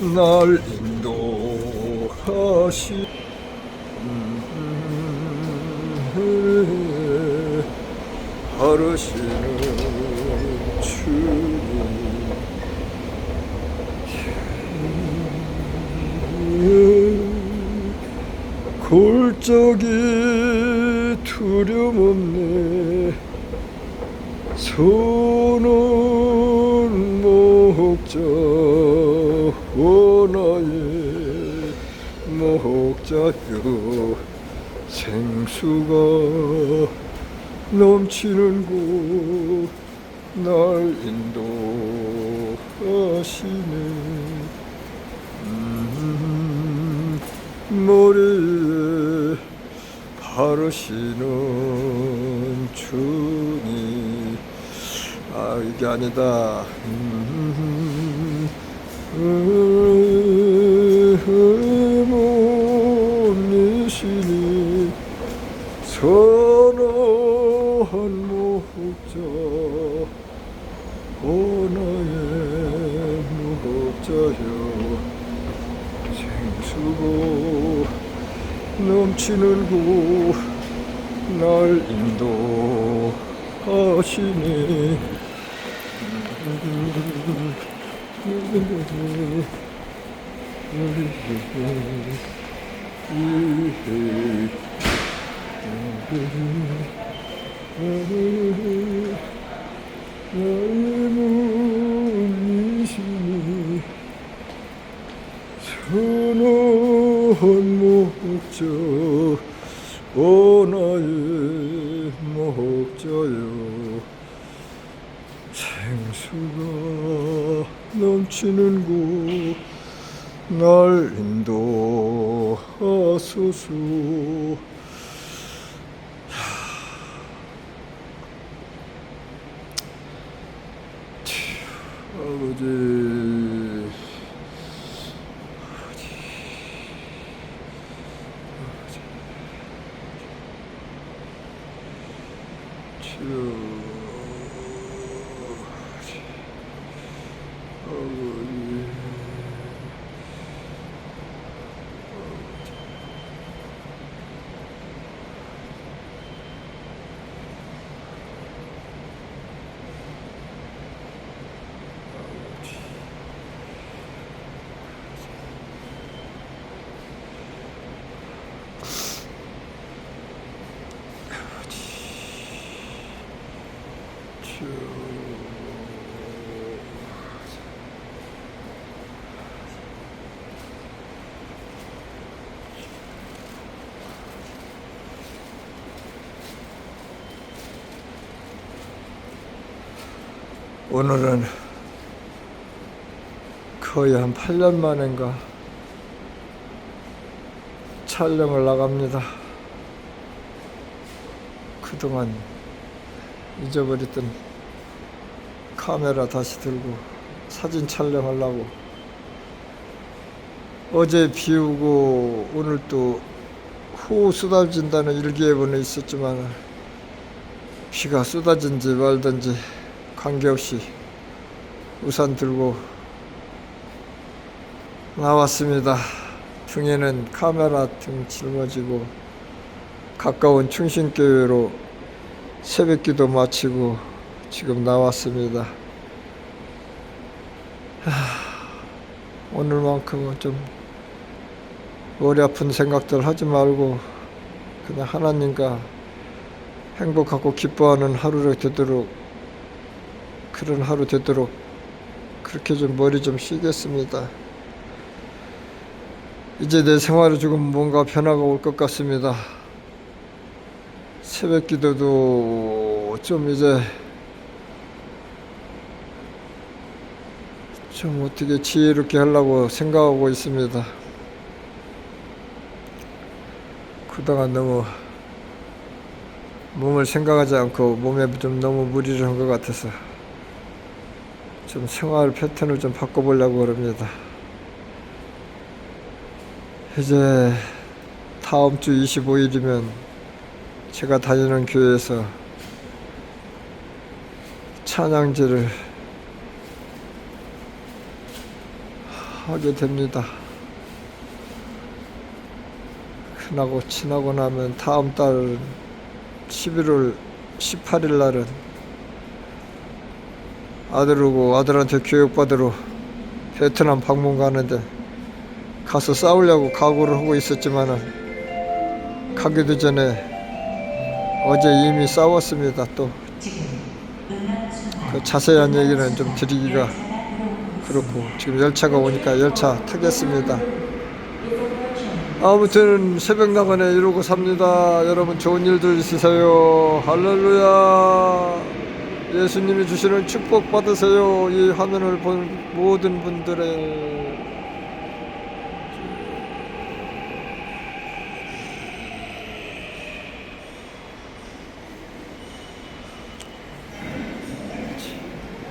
날 인도하시. 하르시는 주님. 골짜기 두려움 없네. 손은 목자 원하의 목자여 생수가 넘치는 곳 날 인도하시네. 음, 머리에 바르시는 주님 아 이게 아니다. 음, 몸이시니 선한 목자 오나의 목자여 생수고 넘치는 곳날 인도하시니 선한 목자 오 나의 목자여 생수가 넘치는 곳날 인도하소서 아버지 주여 아버지 오늘은 거의 한 8년 만인가 촬영을 나갑니다. 그동안 잊어버렸던 카메라 다시 들고 사진 촬영하려고 어제 비 오고 오늘 또후 쏟아진다는 일기예보는 있었지만 비가 쏟아진지 말든지 관계없이 우산 들고 나왔습니다. 등에는 카메라 등 짊어지고 가까운 충신교회로 새벽기도 마치고 지금 나왔습니다. 하, 오늘만큼은 좀 머리 아픈 생각들 하지 말고 그냥 하나님과 행복하고 기뻐하는 하루가 되도록 그런 하루 되도록 그렇게 좀 머리 좀 쉬겠습니다. 이제 내 생활에 조금 뭔가 변화가 올 것 같습니다. 새벽 기도도 좀 이제 좀 어떻게 지혜롭게 하려고 생각하고 있습니다. 그동안 너무 몸을 생각하지 않고 몸에 좀 너무 무리를 한 것 같아서 좀 생활 패턴을 좀 바꿔보려고 합니다. 이제 다음 주 25일이면 제가 다니는 교회에서 찬양제를 하게 됩니다. 끝나고 지나고 나면 다음 달 11월 18일 날은 아들하고 아들한테 교육받으러 베트남 방문 가는데 가서 싸우려고 각오를 하고 있었지만은 가기도 전에 어제 이미 싸웠습니다. 또 그 자세한 얘기는 좀 드리기가 그렇고 지금 열차가 오니까 열차 타겠습니다. 아무튼 새벽 나가네 이러고 삽니다. 여러분 좋은 일들 있으세요. 할렐루야. 예수님이 주시는 축복 받으세요. 이 화면을 본 모든 분들의